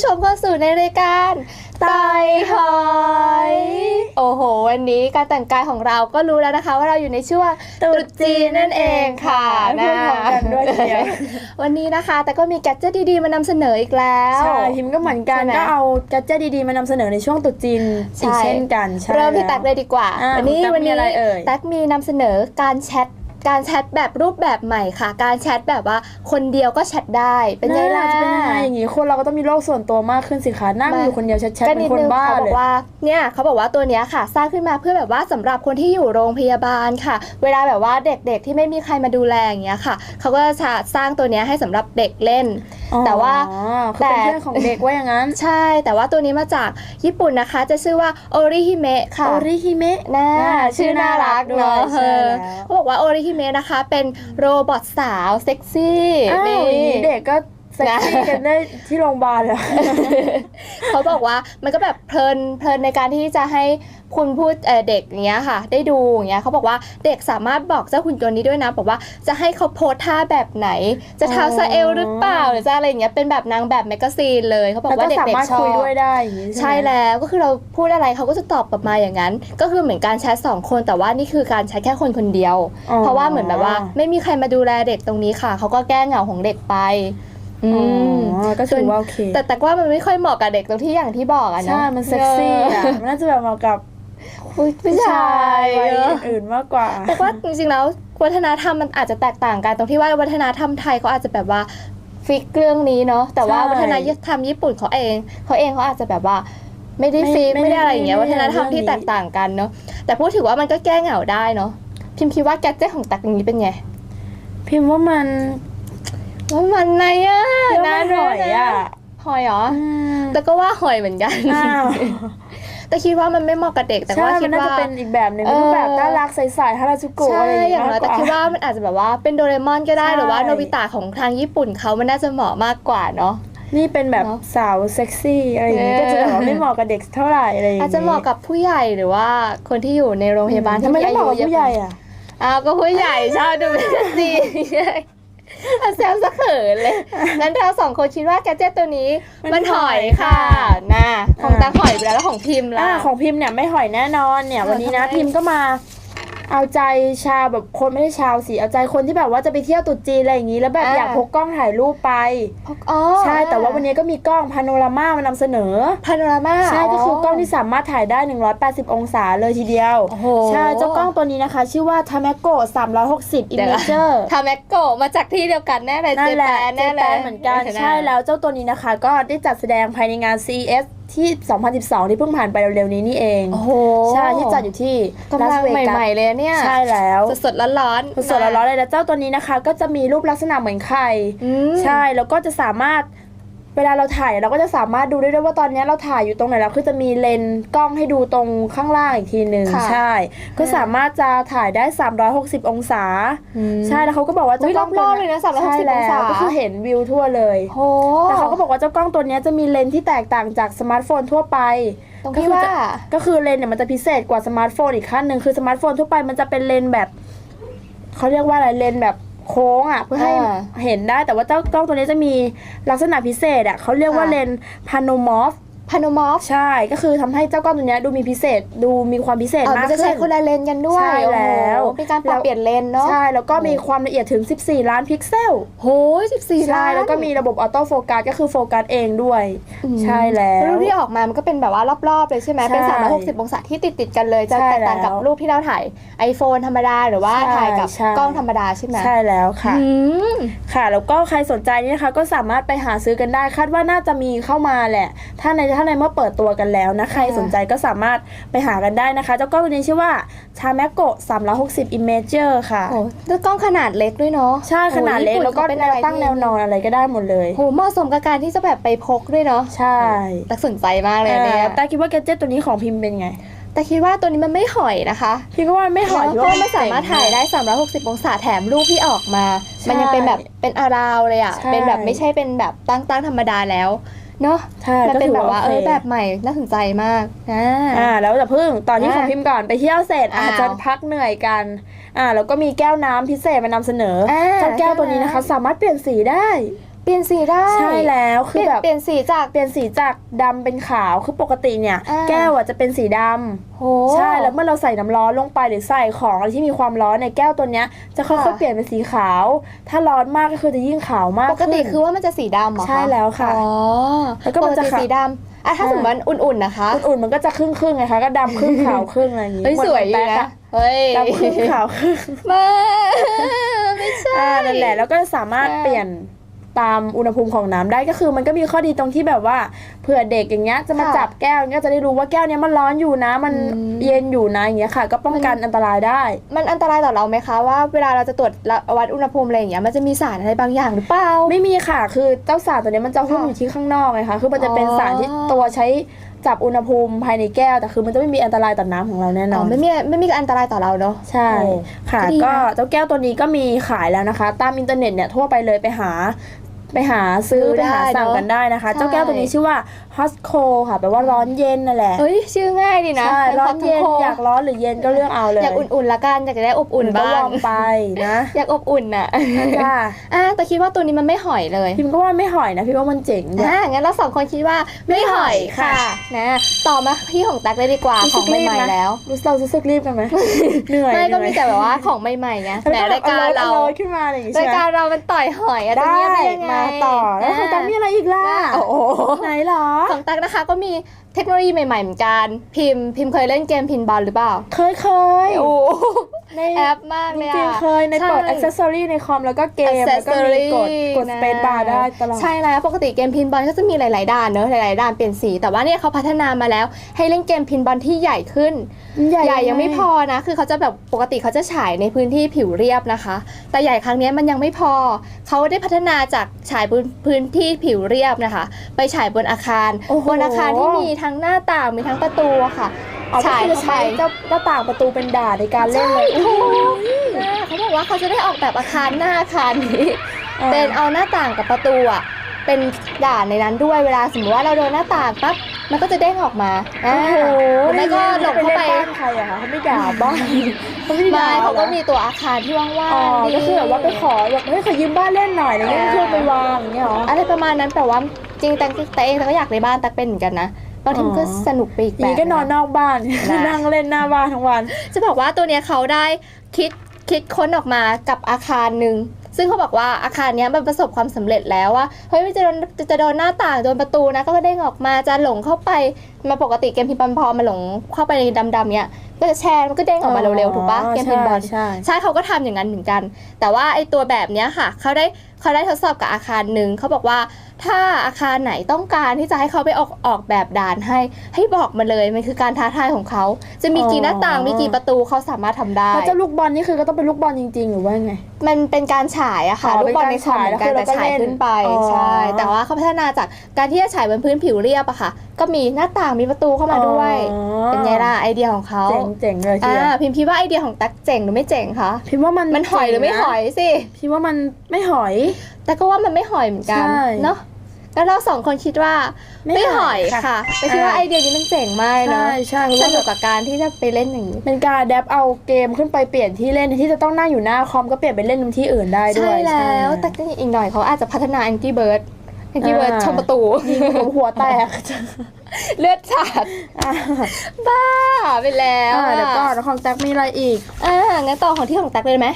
คุณผู้ชมเข้าสู่ในรายการไตหอยโอ้โห วันนี้การแต่งกายของเราก็รู้แล้วนะคะ ว่าเราอยู่ในช่วงตรุษจีนนั่นเองค่ะพูดพร้อมกันด้วยทีเดียววันนี้นะคะ แต่ก็มีแกดเจิตดีๆมานำเสนออีกแล้วใช่พิมพ์ก็เหมือนกันใช่ไหมก็เอาแกดเจิตดีๆมานำเสนอในช่วงตรุษจีนใช่อีกเช่นกันใช่เริ่มที่แวแท็กเลยดีกว่าอ่าวันี้คุณแท็กวัมีอะไรเอ่ยแท็กมีนำเสนอการแชท การแชทแบบรูปแบบใหม่ค่ะ การแชทแบบว่าคนเดียวก็แชทได้เป็นไงล่ะจะเป็นยังไงอย่างงี้คนเราก็ต้องมีโลกส่วนตัวมากขึ้นสิคะนั่งมาอยู่คนเดียวแชทๆก็เป็นิดนคนนึงบ้าเขาบเลอยกว่าเนี่ยเขาบอกว่าตัวเนี้ยค่ะ สร้างขึ้นมาเพื่อแบบว่าสำหรับคนที่อยู่โรงพยาบาลค่ะ เวลาแบบว่าเด็กๆที่ไม่มีใครมาดูแลอย่างเงี้ยค่ะเขาก็จะสร้างตัวเนี้ยให้สำหรับเด็กเล่น แต่ว่าอ๋อคือเป็นแต่เพื่อนของเด็กว่าอย่างนั้น ใช่ แต่ว่าตัวนี้มาจากญี่ปุ่นนะคะ จะชื่อว่าโอริฮิเมะค่ะโอริฮิเมะน่าอ่าชื่อน่ารักด้วยเนาะใช่เออแล้วเขาบอกว่าโอริฮิเมะนะคะ เป็นโรบอทสาวเซ็กซี่อ้าวอย่างนี้เด็กก็ เซ็กซี่นะกันได้ที่โรงพยาบาลแล้วเขาบอกว่ามันก็แบบเพลินเพลินในการที่จะให้คุณพูดเอ่อเด็กอย่างเงี้ยค่ะ ได้ดูอย่างเงี้ยเขาบอกว่าเด็กสามารถบอกเจ้าหุ่นยนต์นี้ด้วยนะบอกว่าจะให้เขาโพสท่าแบบไหน จะเท้าสะเอลหรือเปล่าหรือจะอะไรอย่างเงี้ยเป็นแบบนางแบบแมกกาซีนเลยเขาบอกแล้วว่าก็เด็สากมารถๆชอคุยบด้วยได้อย่างนี้ใช่ใช่ไหมแล้วก็คือเราพูดอะไรเขาก็จะตอบกลับมาอย่างนั้น ก็คือเหมือนการแชทสองคนแต่ว่านี่คือการแชทแค่คนคนเดียวอ๋อเพราะว่าเหมือนแบบว่าไม่มีใครมาดูแลเด็กตรงนี้ค่ะเขาก็แก้เหงาของเด็กไป อือ๋มอก็ถือว่าโอเค แต่แต่ว่ามันไม่ค่อยเหมาะกับเด็กตรงที่อย่างที่บอกอะเนาะใช่ มันเซ็กซี่อะมันน่าจะแบบเหมาะกับผู้ผู้ชายวัยเนอะอื่นๆมากกว่า แต่ว่าจริงๆแล้ววัฒนธรรมมันอาจจะแตกต่างกันตรงที่ว่าวัฒนธรรมไทยเขาอาจจะแบบว่าฟิกเรื่องนี้เนาะแต่ว่าใช่วัฒนธรรมญี่ปุ่นเขาเองเขาเองเขาอาจจะแบบว่าไม่ได้ฟิกไม่ไม่ได้อะไรอย่างเงี้ยไม่วัได้ฒนธรรมที่เรื่องนี้แตกต่างกันเนาะแต่พูดถึงว่ามันก็แก้เหงาได้เนาะพิมพ์คิดว่าแกดเจ็ตของตักอย่างนี้เป็นไงพิมพ์ว่ามัน ว่ามันไงอะเรียกว่าหอยอะ หอยเหรออืมแต่ก็ว่าหอยเหมือนกันอ้าวแต่คิดว่ามันไม่เหมาะกับเด็ก แต่ใช่ว่ามัคินดน่าว่าจะเป็นอีกแบบหนึ่งเออรูปแบบน่ารักใสๆฮาราจูกุใช่อะไรอย่างอย่างเงี้ยน้อยแต่มากกคิดว่ามันอาจจะแบบว่าเป็นโดเรมอนก็ได้ใช่หรือว่าโนบิตะของทางญี่ปุ่นเขามันน่าจะเหมาะมากกว่าเนาะนี่เป็นแบบเนอะสาวเซ็กซี่อะไรอย่างเงี้ยเออก็จะแบบว่าไม่เหมาะกับเด็กเท่าไหร่อะไรอย่างอาเงี้จยจะเหมาะกับผู้ใหญ่หรือว่าคนที่อยู่ในโรงพยาบาลทำไมต้องเหมาะกับเยผู้ใหญ่อะอ้าวก็ผู้ใหญ่ชอบดูแมกกาซีน แซวสะเขินเลยงั้นเราสองคนคิดว่าแกดเจ็ตตัวนี้ มัมันนหหออยยค่ะค่ะนะของอ่าตาหอยไปแล้วแล้วของพิมพ์ล่ะอ่าของพิมพ์เนี่ยไม่หอยแน่นอนเนี่ยเออวันนี้นะทำไมพิมพ์ก็มา เอาใจชาวแบบคนไม่ได้ชาวสิเอาใจคนที่แบบว่าจะไปเที่ยวตรุษจีนอะไรอย่างงี้ แล้วแบบอยากพกกล้องถ่ายรูปไปอ๋อใช่แต่ว่าวันนี้ก็มีกล้องพาโนรามามานำเสนอ พาโนรามาใช่ก็คือกล้องที่สามารถถ่ายได้ 180 องศาเลยทีเดียว โอ้โหใช่เจ้ากล้องตัวนี้นะคะ ชื่อว่า Tameko 360เดี๋ยวนะ Imager ทาแมกโกะมาจากที่เดียวกันแน่เลยนั่นแหละเจแปนเจแน่แปเลยนเหมือนกัน ใช่แล้วเจ้าตัวนี้นะคะ ก็ได้จัดแสดงภายในงาน CES ที่ 2012 ที่เพิ่งผ่านไปเร็วๆนี้นี่เองโอ้โหใช่ที่จัดอยู่ที่กำลังเวใกัสหม่ๆเลยเนี่ยใช่แล้วสดๆร้อนๆสดๆร้อนๆเลยแล้วเจ้าตัวนี้นะคะ ก็จะมีรูปลักษณะเหมือนไข่อืมใช่แล้วก็จะสามารถ เวลาเราถ่ายเราก็จะสามารถดูได้ด้วยว่าตอนนี้เราถ่ายอยู่ตรงไหนแล้วคือจะมีเลนส์กล้องให้ดูตรงข้างล่างอีกทีหนึ่งค่ะใช่ ก็สามารถจะถ่ายได้ 360 องศาอืมใช่แล้วเขาก็บอกว่าอุ๊เจ้ายกล้องรอบๆเลยนะ360ใช่แล้วองศาก็คือเห็นวิวทั่วเลยโห แต่เขาก็บอกว่าเจ้ากล้องตัวเนี้ยจะมีเลนส์ที่แตกต่างจากสมาร์ทโฟนทั่วไปตรงที่ว่า ก็คือเลนส์เนี่ยมันจะพิเศษกว่าสมาร์ทโฟนอีกขั้นหนึ่งคือสมาร์ทโฟนทั่วไปมันจะเป็นเลนส์แบบเขาเรียกว่าอะไรเลนส์แบบ โค้งอะเพื่อให้อ่าเห็นได้แต่ว่าเจ้ากล้องตัวนี้จะมีลักษณะพิเศษอะเขาเรียกว่าค่ะเลนส์พาโนมอฟ พานมอฟใช่ก็คือทำให้เจ้ากล้องตัวเนี้ยดูมีพิเศษดูมีความพิเศษอ๋อมามักนจะขึ้ใช้นคนละเลนส์กันด้วยใช่แล้วโอ้โหเป็นการปรับเปลี่ยนเลนส์เนาะใช่แล้วก็มีความละเอียดถึง 14 ล้านพิกเซลโหสิบสี่ล้าใช่นแล้วก็มีระบบออโต้โฟกัสก็คือโฟกัสเองด้วยอืมใช่แล้วรูปที่ออกมามันก็เป็นแบบว่ารอบๆเลยใช่ไหมใช่เป็น360องศาที่ติดๆกันเลยจะใช่แตกต่างกับแล้วรูปที่เราถ่าย iPhone ธรรมดาหรือว่าใช่ถ่ายกับใช่กล้องธรรมดาใช่ไหมใช่แล้วค่ะอืมค่ะ แล้วก็ใครสนใจนี่นะคะก็สามารถไปหาซื้อกันได้คาดว่าน่าจะมีเข้ามาแหละ ถ้าในถ้าในเมื่อเปิดตัวกันแล้วนะใครสนใจก็สามารถไปหากันได้นะคะ เจ้ากล้องตัวนี้ชื่อว่า c h a m e k o 360 Imager ค่ะโอ้แล้วกล้องขนาดเล็กด้วยเนาะใช่ขนาดเล็กโอ้แล้วก็ญี่ปุ่นแนเขาวตั้งเป็แนอะวไรนอนอะไรก็ได้หมดเลยโหเหมาะสมกับการที่จะแบบไปพกด้วยเนาะใช่แต่สนใจมากเลยเนี่ยเออแต่คิดว่าแกดเจ็ตตัวนี้ของพิมพ์เป็นไงแต่คิดว่าตัวนี้มันไม่ห่อยนะคะพี่ก็ว่าไม่หอยแล้วก็ไม่สามารถถ่ายได้ 360 องศาแถมรูปที่ออกมาใช่มันยังเป็นแบบเป็นอาราวเลยอะใช่เป็นแบบไม่ใช่เป็นแบบตั้งตั้งธรรมดาแล้ว เนาะใช่มันก็เป็นถืแบบอว่าว่าเอโออเคแบบใหม่น่าสนใจมากอ่าอ่าแล้วแต่พึ่งตอนนี้อ่าของพิมพ์ก่อนไปเที่ยวเสร็จอ้าวอาจจะพักเหนื่อยกันอ่าแล้วก็มีแก้วน้ำพิเศษมานำเสนออาเจ้าแก้วตัวนี้นะคะ สามารถเปลี่ยนสีได้ เปลี่ยนสีได้ใช่แล้วเปคือลี่ยนแบบเปลี่ยนสีจากเปลี่ยนสีจากดำเป็นขาวคือปกติเนี่ยอ่าแก้วอะจะเป็นสีดำโหใช่แล้วเมื่อเราใส่น้ำร้อนลงไปหรือใส่ของอะไรที่มีความร้อนในแก้วตัวเนี้ยจะค่อยค่ะๆเปลี่ยนเป็นสีขาว ถ้าร้อนมากก็คือจะยิ่งขาวมากปกติขึ้นคือว่ามันจะสีดำเหรอคะใช่แล้วค่ะอ๋อแล้วก็มันจะปติขาวสีดำอะถ้าสมมติว่าอุ่นๆนะคะอุ่นๆมันก็จะครึ่งครึ่งๆไงคะก็ดำครึ่งขาวครึ่งอะไรอย่างงี้เฮ้ยเหมืสวยอแป๊ยู่กนะเฮ้ยดำครึ่งขาวครึ่งมาไม่ใช่อ่านั่นแหละแล้วก็สามารถใช่เปลี่ยน ตามอุณหภูมิของน้ำได้ก็คือมันก็มีข้อดีตรงที่แบบว่าเผื่อเด็กอย่างเงี้ยจะมาค่ะจับแก้วอย่างเงี้ยจะได้รู้ว่าแก้วเนี้ยมันร้อนอยู่นะ มันอืมเย็นอยู่นะอย่างเงี้ยค่ะ ก็ป้องกันอันตรายได้ มันอันตรายต่อเราไหมคะว่าเวลาเราจะตรวจวัดอุณหภูมิอะไรอย่างเงี้ยมันจะมีสารอะไรบางอย่างหรือเปล่าไม่มีค่ะ คือเจ้าสารตัวเนี้ยมันจะหุ้มค่ะอยู่ที่ข้างนอกไงคะคือมันจะเป็นอ๋อสารที่ตัวใช้จับอุณหภูมิภายในแก้วแต่คือมันจะไม่มีอันตรายต่อน้ำของเราแน่นอ๋ออนไม่มีไม่มีอันตรายต่อเราเนาะใช่โอ้ค่ะก็ดีนะก็เจ้าแก้วตัวนี้ก็มีขายแล้วนะคะ ตามอินเทอร์เน็ตเนี่ยทั่วไปเลยไปหาไปหาซื้อไปหาสั่งกันได้นะคะ เจ้าแก้วตัวนี้ชื่อว่า hot cold ค่ะแปลว่าร้อนเย็นนั่นแหละเฮ้ยชื่อง่ายดีนะใช่ป็ร้อนฮตเย็นทั้งโคอยากร้อนหรือเย็นก็เลือกเอาเลยอยากอุ่นๆละกันอยากจะได้อบอุ่นก็บ้าวองร์มไปนะอยากอบอุ่นน่ะจ้าอะแต่คิดว่าตัวนี้มันไม่หอยเลยพิมก็ว่าไม่หอยนะพี่ว่ามันเจ๋งด้วยอะงั้นเราสองคนคิดว่าไม่หอยค่ะนะต่อมาที่ของตักเลยดีกว่ารู้ขสึองกรีบใหม่นะๆแล้วรู้สึกเรารู้สึกรีบกันไหมเหนื่อยไม่ก็เหนื่มีอยแต่แบบว่าของใหม่ๆไงแล้วแหมรายการเราอขึ้นมาอะไรอย่างงี้ราใช่ยไหมการเรามันต่อยหอยอะจะได้เงียบได้ยังไงมาต่อแล้วของตักมีอะไรอีกล่ะโอ้โหไหนเหรอของตักนะคะก็มีเทคโนโลยีใหม่ ๆ เหมือนกัน พิมพ์พิมพ์เคยเล่นเกมพินบอลหรือเปล่า เคยเคยโอ้ในแอปมากจเลยริงอะๆเคยในเปิดใช่ accessory ในคอมแล้วก็เกม แล้วก็มีกดกดนะสเปซบาร์ได้ตลอด ใช่แล้วปกติเกมพินบอลก็จะมีหลาย ๆ ด่านเนอะหลาย ๆ ด่านเปลี่ยนสี แต่ว่าเนี่ยเขาพัฒนามาแล้ว ให้เล่นเกมพินบอลที่ใหญ่ขึ้น ใหญ่ใหญ่ยังไม่พอนะ คือเขาจะแบบปกติเขาจะฉายในพื้นที่ผิวเรียบนะคะ แต่ใหญ่ครั้งเนี้ยมันยังไม่พอ เขาได้พัฒนาจากฉายบนพื้นที่ผิวเรียบนะคะ ไปฉายบนอาคารโอ้โหบนอาคารที่มีทั้งหน้าต่างมีทั้งประตูอะค่ะอ๋อก็ฉายคือจะเข้าไปใช้เจ้าหน้าต่างประตูเป็นด่านในการเล่นเลยใช่ถูกอ่าเขาบอกว่าเขาจะได้ออกแบบอาคารหน้าอาคารนี้อ่าเป็นเอาหน้าต่างกับประตูอะเป็นด่านในนั้นด้วยเวลาสมมติว่าเราโดนหน้าต่างปั๊บมันก็จะเด้งออกมาอ่าโอ้โหหรือไม่ก็หลงเข้าไปล่นบ้านใครอะคะเขาไม่ด่าบ้านเขาไม่ได้ด่าไม่เขาก็หรอมีตัวอาคารที่ว่างอ๋อๆดีก็คือแบบว่าไปขอแบบเฮ้ยขอยืมบ้านเล่นหน่อยอะไรเงี้ยอ่าเครื่องไปวางอย่างเงี้ยเหรออะไรประมาณนั้นแต่ว่าจริงแต่แต่เองแต่ก็อยากในบ้านตักเป็นเหมือนกันนะ บางทีมันก็อ๋อสนุกไปอีกอแบย่างบนี้ก็นอนนอกบ้านนะนั่งเล่นหน้าบ้านทั้งวัน จะบอกว่าตัวเนี้ยเขาได้คิดคิดค้นออกมากับอาคารหนึ่งซึ่งเขาบอกว่าอาคารเนี้ยมันประสบความสำเร็จแล้วว่าเฮ้ยมันจะโดนจะโดนหน้าต่างโดนประตูนะก็เด้งออกมาจะหลงเข้าไปมาปกติเกมพิมพ์บอลพอมาหลงเข้าไปในดำๆเนี้ย ก็จะแช่มันก็เด้งออกมาเร็วๆถูกปะเกมพิมพ์บอลใช่ใช่เขาก็ทำอย่างนั้นเหมือนกัน แต่ว่าไอ้ตัวแบบเนี้ยค่ะเขาได้เขาได้ทดสอบกับอาคารหนึ่งเขาบอกว่าถ้าอาคารไหนต้องการที่จะให้เขาไปออกออกแบบด่านให้ ให้บอกมาเลยมันคือการท้าทายของเขาจะมีกี่หน้าต่างมีกี่ประตูเขาสามารถทำได้แล้วเจ้าลูกบอลนี่คือก็ต้องเป็นลูกบอลจริง ๆ หรือว่าไง มันเป็นการฉายอะค่ะอ๋อลูกบอลในคอมเหมือนกันเป็นแต่การฉายฉายแล้วคือเราก็เล่นขึ้นไปอ๋อใช่แต่ว่าเขาพัฒนาจากการที่จะฉายบนพื้นผิวเรียบอะค่ะ ก็มีหน้าต่างมีประตูเข้ามาด้วยอ๋อเป็นไงล่ะไอเดียของเขาเจ๋งเจ๋งเลยทีอ่าเดียวพิมพ์คิดว่าไอเดียของตั๊กเจ๋งหรือไม่เจ๋งคะพิมพ์ว่ามันมันหอยหรือไม่หอยสิพิมพ์ว่ามันไม่หอย แต่ก็ว่ามันไม่หอยเหมือนกันใช่เนาะแล้วเราสองคนคิดว่าไม่ไม่หหออยยค่ะค่ะแต่คิดว่าไอเดียนี้มันเจ๋งมากเนาะใช่ใช่เพราะสว่านุกกับการที่จะไปเล่นอย่างนี้เป็นการแดปเอาเกมขึ้นไปเปลี่ยนที่เล่นที่จะต้องนั่งอยู่หน้าคอมก็เปลี่ยนไปเล่นที่อื่นได้ด้วใช่ยแล้วแต่ก็อีกหน่อยเขาอาจจะพัฒนา Angry Bird Angry Bird ชนประตูยิงผมหัวแตก เลือดสาดอ่าบ้าไปแล้วอ่าเดี๋ยวก่อนของแจ็คมีอะไรอีกอ่างั้นต่อของที่ของตักเลยไหม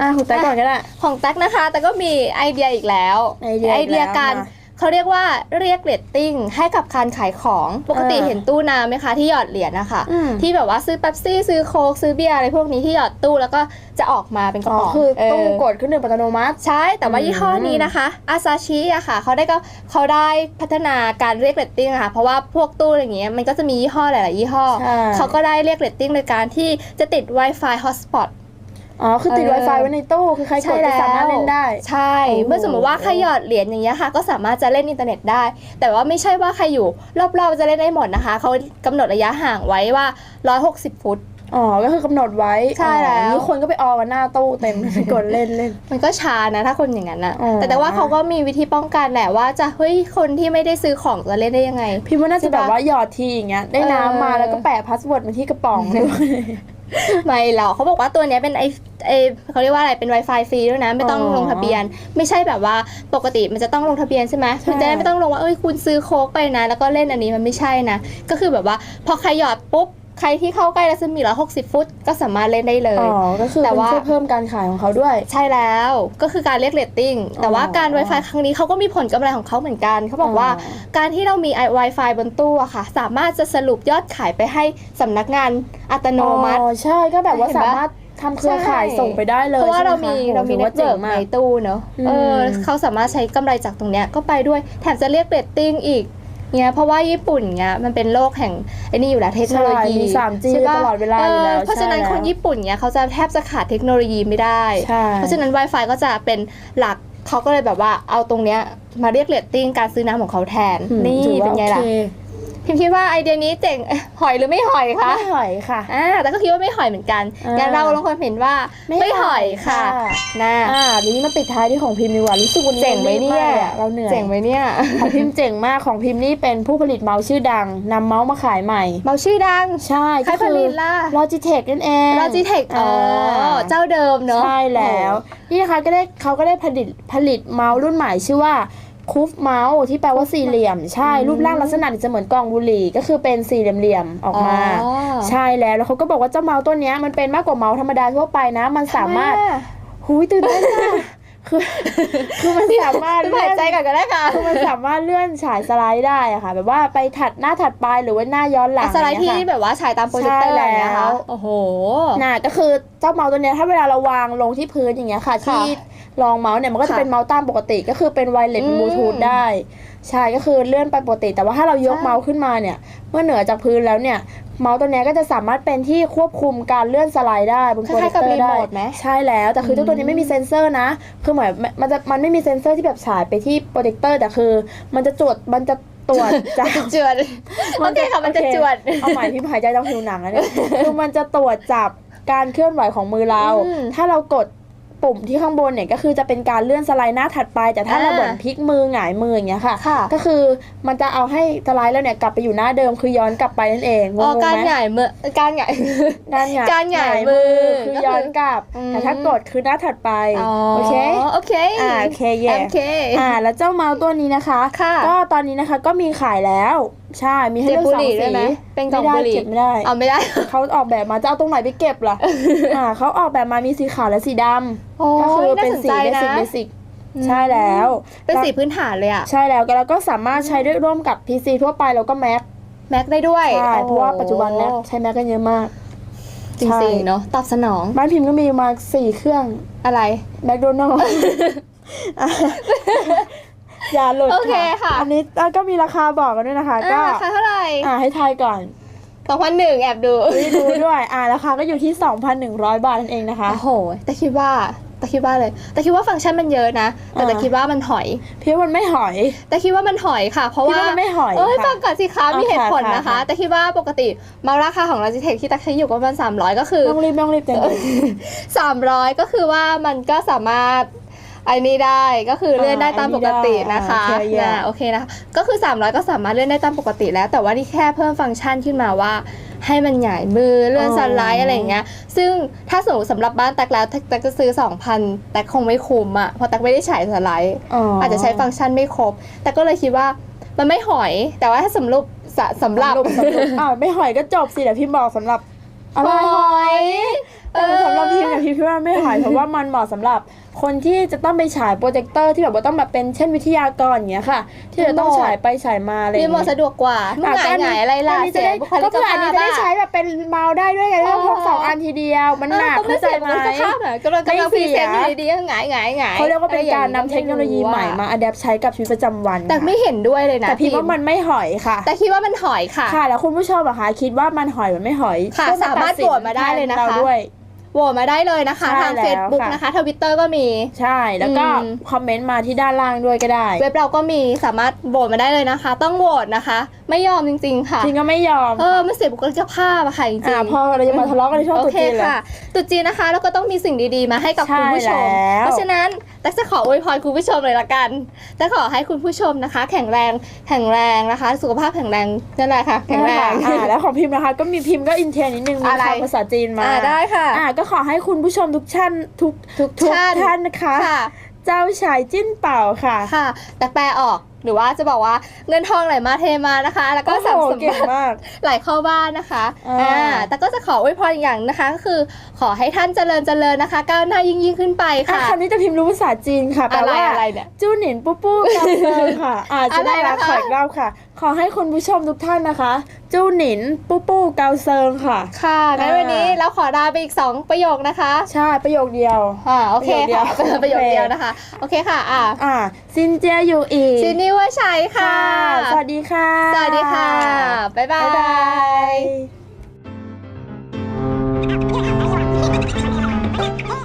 อ่าคุณแจ็คก่อนก็ได้ของตักนะคะ แต่ก็มีไอเดียอีกแล้ว ไอเดียอีกแล้วการมา เขาเรียกว่าเรียกเรตติ้งให้กับการขายของปกติเออเห็นตู้น้ำไหมคะที่หยอดเหรียญนะคะอืมที่แบบว่าซื้อเป๊ปซี่ซื้อโค้กซื้อเบียร์อะไรพวกนี้ที่หยอดตู้แล้วก็จะออกมาเป็นกระอ๋อป๋องคือตู้เกดขึ้นหนึ่งอัตโนมัติ ใช่แต่ว่าอืมยี่ห้อนี้นะคะอาซาชิอะค่ะเขาได้ก็เขาได้พัฒนาการเรียกเรตติ้งอะค่ะเพราะว่าพวกตู้อะไรอย่างเงี้ยมันก็จะมียี่ห้อหลาย ๆ ยี่ห้อใช่เขาก็ได้เรียกเรตติ้งโดยการที่จะติด Wi-Fi hotspot อ๋อ คือติดเออ Wi-Fi ไว้ในตู้คือใครกดก็สามารถเล่นได้ ใช่โอ้โหเมื่อสมมติว่าใครหยอดเหรียญอย่างเงี้ยค่ะ ก็สามารถจะเล่นอินเทอร์เน็ตได้ แต่ว่าไม่ใช่ว่าใครอยู่รอบๆจะเล่นได้หมดนะคะ เขากำหนดระยะห่างไว้ว่า 160 ฟุตอ๋อ ก็คือกำหนดไว้ใช่แล้วอ๋อนี่คนก็ไปออกันหน้าตู้เต็มกดเล่นเล่น มันก็ช้านะถ้าคนอย่างนั้นนะอ๋อแต่แต่ว่าเขาก็มีวิธีป้องกันแหละว่าจะเฮ้ยคนที่ไม่ได้ซื้อของจะเล่นได้ยังไง พี่ว่าน่าใช่จะปะแบบว่าหยอดทีอย่างเงี้ยได้น้ำมาเออแล้วก็แปะพาสเวิร์ดมาที่กระป๋องด้วยไม่หรอกเขาบอกว่าตัวเนี้ยเป็นไอ เออเขาเรียกว่าอะไรเป็น Wi-Fi ฟรีด้วยนะไม่ต้องอ๋อลงทะเบียน ไม่ใช่แบบว่าปกติมันจะต้องลงทะเบียนใช่ไหมใช่คุณจะได้ไม่ต้องลงว่าเอ้ยคุณซื้อโค้กไปนะ แล้วก็เล่นอันนี้มันไม่ใช่นะ ก็คือแบบว่าพอใครหยอดปุ๊บใครที่เข้าใกล้รัศมี160 ฟุต ก็สามารถเล่นได้เลย อ๋อ ก็คือแต่เป็นว่า ช่วยเพิ่มการขายของเขาด้วย ใช่แล้วก็คือการเรียกเรตติ้งแต่ว่าการอ๋อ Wi-Fi ครั้งนี้เขาก็มีผลกำไรของเขาเหมือนกันเขาบอกว่า อ๋อ การที่เรามี Wi-Fi บนตู้อะค่ะ สามารถจะสรุปยอดขายไปให้สำนักงานอัตโนมัติ อ๋อ ใช่ ก็แบบว่าเห็นปะ สามารถ ทำเครือข่ายใช่ส่งไปได้เลยเพราะว่าเรามีใช่ไหคะเรามีโหเน็ถืตอเวิร์กมากในตู้เนอะอืมเออเขาสามารถใช้กำไรจากตรงเนี้ยก็ไปด้วยแถมจะเรียกเรตติ้งอีกเนี่ยเพราะว่าญี่ปุ่นเนี่ยมันเป็นโลกแห่งไอ้นี่อยู่แล้วเทคโนโลยีใช่มี 3G ใช่ปะตลอดเวลาอยู่แล้วเพราะฉะนั้นใช่แล้วคนญี่ปุ่นเนี่ยเขาจะแทบจะขาดเทคโนโลยีไม่ได้ใช่เพราะฉะนั้น Wi-Fi ก็จะเป็นหลักเขาก็เลยแบบว่าเอาตรงเนี้ยมาเรียกเรตติ้งการซื้อน้ำของเขาแทนอืมนี่ถือว่าเป็นไงล่ะ โอคพิมคิดว่าไอเดียนี้เจ๋งเอ๊ะหอยหรือไม่หอยคะ ไม่หอยค่ะ อ่าแต่ก็คิดว่าไม่หอยเหมือนกันอ่างั้ งั้นเราลงความเห็นว่าไม่ไม่หอยค่ะค่ะนะ อ่าทีนี้มาปิดท้ายที่ของพิมพ์ดีกว่ารู้สึกวันนี้เจ๋งไหมเนี่ยรีบากอะเราเหนื่อยเจ๋งไหมเนี่ย ของพิมพ์เจ๋งมากของพิมพ์นี่เป็นผู้ผลิตเมาส์ชื่อดังนำเมาส์มาขายใหม่ เมาชื่อดัง ใช่ใครก็ผคือ ลิตล่ะ Logitech นั่นเอง Logitech อ๋อเจ้าเดิมเนอะใช่แล้ว นี่นะคะก็ได้เขาก็ได้ผลิตผลิตเมาส์รุ่นใหม่ชื่อว่า คูฟเมาส์ที่แปลว่าสี่เหลี่ยม ใช่รูปร่างลักษณะจะเหมือนกล่องบุหรี่ก็คือเป็นสี่เหลี่ยมๆออกมา อ๋อ ใช่แล้วแล้วเขาก็บอกว่าเจ้าเมาส์ตัวเนี้ยมันเป็นมากกว่าเมาส์ธรรมดาทั่วไปนะ มันสามารถหุยตื่นเต้นอะคือคือมันสามารถหาเลื่ยอนใจก่อนก็ได้ค่ะคือมันสามารถเลื่อนฉายสไลด์ได้อะค่ะ แบบว่าไปถัดหน้าถัดไปหรือว่าหน้าย้อนหลังสไลด์ที่อย่างเงี้ยค่ะ แบบว่าฉายตามโปรเจคเตอร์ใช่อะไรอย่างเงี้ยแล้ค่ะวโอ้โห น่ะก็คือเจ้าเมาส์ตัวเนี้ยถ้าเวลาเราวางลงที่พื้นอย่างเงี้ยค่ะ ที่ รองเมาส์เนี่ยมันก็จะค่ะเป็นเมาส์ตามปกติก็คือเป็นไวเลสอืม บลูทูธได้ ใช่ก็คือเลื่อนไปปกติ แต่ว่าถ้าเรายกใช่เมาส์ขึ้นมาเนี่ย เมื่อเหนือจากพื้นแล้วเนี่ย เมาส์ตัวเนี้ยก็จะสามารถเป็นที่ควบคุมการเลื่อนสไลด์ได้บนคโปรเจล้ายคๆกับเตอรีร์ได้โมทไหม ใช่แล้วแต่คือเจ้าตัวนี้ไม่มีเซ็นเซอร์นะคือเหมือนมันจะมันไม่มีเซ็นเซอร์ที่แบบฉายไปที่โปรเจคเตอร์แต่คือ มันจะตรวจมันจะตรวจจากจวด โอเคค่ะมันจะจวด เอาใหม่พี่หายใจต้องผิวหนังนะเนี่ย คือมันจะตรวจจับการเคลื่อนไหวของมือเรา อืมถ้าเรากด ปุ่มที่ข้างบนเนี่ยก็คือจะเป็นการเลื่อนสไลด์หน้าถัดไป แต่ถ้าเราอ่าเหมือนพลิกมือหงายมืออย่างเงี้ยค่ะค่ะ ก็คือมันจะเอาให้สไลด์แล้วเนี่ยกลับไปอยู่หน้าเดิมคือย้อนกลับไปนั่นเองงอ๋องๆการไหมหงายมือการหงายการหงายการหงายมือคือย้อนกลับอืมแต่ถ้ากดคือหน้าถัดไปโอเคโอเคอ่าโอเคเย่โอเคอ่าแล้วเจ้าเมาส์ตัวนี้นะคะค่ะก็ตอนนี้นะคะก็มีขายแล้ว ใช่มีให้เก็บเลือกบุสหองรี่ได้สีไหมเป็นกล่องไม่ได้บุหรี่เก็บไม่ได้ เอาไม่ได้ เขาออกแบบมาจะเอาตรงไหนไปเก็บล่ะ อ่าเขาออกแบบมามีสีขาวและสีดโอ้ำก็คืยอน่าเป็นสนสีใจเบนะ สิกเบสิกใช่แล้วเป็นสีพื้นฐานเลยอะใช่แล้วแล้วก็สามารถใช้ด้วยร่วมกับ PC ทั่วไปแล้วก็ Mac แม็กได้ด้วยใช่เพราะว่าโอ้ปัจจุบัน Mac ใช้ Mac กันเยอะมากจริงๆเนาะตอบสนองบ้านพิมพ์ก็มีมาสี่เครื่องอะไร แมคโดนัล อย่าหลุดโอเคค่ะ อันนี้อะก็มีราคาบอกกันด้วยนะคะ ก็อ่าราคาเท่าไหร่ อ่าให้ทายก่อนสองพันหนึ่งแอบดูไม่รู้ด้วย อ่าราคาก็อยู่ที่2,100บาทนั่นเองนะคะ โอ้โห แต่คิดว่าแต่คิดว่าเลย แต่คิดว่าฟังก์ชันมันเยอะนะ แต่อ่าแต่คิดว่ามันหอย พี่ว่ามันไม่หอย แต่คิดว่ามันหอยค่ะ เพราะพี่ว่าว่ามันไม่หอย เอ้ยค่ะฟังก่อนสิคะอ่ามีเหตุผลค่ะนะคะค่ะแต่คิดว่าปกติเมาราคาของ Logitech ที่ตักใช้อยู่ก็ประมาณ300ก็คือต้องรีบต้องรีบจังเลย300ก็คือว่ามันก็สามารถ ไอ้นี่ได้ก็คือเลื่อนได้ตามปกตินะคะอ่าโอเคนะโอเคนะคะก็คือ 300 ก็สามารถเลื่อนได้ตามปกติแล้ว แต่ว่านี่แค่เพิ่มฟังก์ชันขึ้นมาว่า ให้มันหงายมือเลื่อนอ๋อสไลด์อะไรอย่างเงี้ย ซึ่งถ้าสมมติสำหรับบ้านตักแล้วตักจะซื้อ 2,000 แต่คงไม่คุ้มอะเพราะตักไม่ได้ใช้สไลด์ อาจจะใช้ฟังก์ชันไม่ครบ แต่ก็เลยคิดว่ามันไม่หอย แต่ว่าถ้าสำหรับสะสำหรับ สำหรับอ้าวไม่หอยก็จบสิเดี๋ยวพิมพ์บอกสำหรับอะไรหอย เออสำหรับพิมพ์เนี่ยพิมพ์คิดว่าไม่หอยเพราะว่ามันเหมาะสำหรับ คนที่จะต้องไปฉายโปรเจคเตอร์ที่แบบว่าต้องแบบเป็นเช่นวิทยากรอย่างเงี้ยค่ะ ที่จะต้องฉายไปฉายมาอะไรอรีย่างโมทเงี้ยสะดวกกว่ามึงหงายหงายอะไรล่ะอันนี้เสีจะยได้บุคลิก็กเพื่ออันภานี้พจะได้อะใช้แบบเป็นเมาส์ได้ด้วยไงไม่ต้องพกสองอันทีเดียว มันหนักก็ไม่เข้าใจเสียไหมบุคลิกภาพอะกำลังกำลังพไม่รีเสีเซยนต์อยู่ดีๆก็หงายหงายหงายเขาเรียกว่าเป็นการนำเทคโนโลยีใหม่อะมาอัดแอปใช้กับชีวิตประจำวัน แต่ไม่เห็นด้วยเลยนะแต่พิมพ์ว่ามันไม่หอยค่ะ แต่คิดว่ามันหอยค่ะค่ะ แล้วคุณผู้ชมอะคะคิดว่ามันหอยหรือไม่หอยค่ะช่วยสามารถตัดสินโหวตมาได้เลยนะคะแทราด้วย โหวตมาได้เลยนะคะ ใช่ทาง แล้ว Facebook ค่ะ นะคะทวิตเตอร์ก็มี ใช่แล้วก็อืม คอมเมนต์มาที่ด้านล่างด้วยก็ได้ เว็บเราก็มีสามารถโหวตมาได้เลยนะคะ ต้องโหวตนะคะ ไม่ยอมจริง ๆ ค่ะจริงก็ไม่ยอมเออมันเสียบุคลิกภาพอะค่ะจริงอ่าๆพอเราจะมาทะเลาะกันในช่วงโอตรุษเคจีนเลยค่ะตรุษจีนนะคะแล้วก็ต้องมีสิ่งดีๆ มาให้กับใช่คุณผู้ชมแล้วเพราะฉะนั้นตักจะขออวยพรคุณผู้ชมเลยละกันจะขอให้คุณผู้ชมนะคะ แข็งแรงแข็งแรงนะคะ สุขภาพแข็งแรงนั่นแหละค่ะแข็งแรงอ่าแล้วของพิมพ์นะคะ ก็มีพิมพ์ก็อินเทนนิดนึงมีอะไรคำภาษาจีนมาอ่าได้ค่ะอ่าก็ก็ขอให้คุณผู้ชมทุกท่านทุกทุกทุกท่านท่านนะคะค่ะเจ้าชายจิ้นเป่าค่ะค่ะ แต่แปลออก หรือว่าจะบอกว่าเงินทองไหลมาเทมานะคะ แล้วก็โอ้โหสับสมเก่งบัติมากไหลเข้าบ้านนะคะอ่าแต่ก็จะขออวยพรอีกอย่างนะคะก็คือ ขอให้ท่านเจริญเจริญนะคะ ก้าวหน้ายิ่งยิ่งขึ้นไปอะค่ะคำนี้จะพิมพ์รู้ภาษาจีนค่ะแปลอะไรว่าอะไรเนี่ยจู้หนินปู้ปู้กาเซิงค่ะอาจจะได้อะไรรับนะคะขออีกรอบค่ะ ขอให้คุณผู้ชมทุกท่านนะคะ จู้หนิน ปู้ปู้เกาเซิงค่ะ ค่ะงั้นอ่าวันนี้เราขอลาไปอีก 2 ประโยคนะคะ ใช่ ประโยคเดียว อ่า โอเคค่ะประประโยโยคคเดีเดียยววนะคะ โอเคค่ะ อ่า อ่า ซินเจียอยู่อีกซินนี่ว่าชัยค่ะ สวัสดีค่ะ สวัสดีค่ะ บ๊ายบาบ๊ายบายย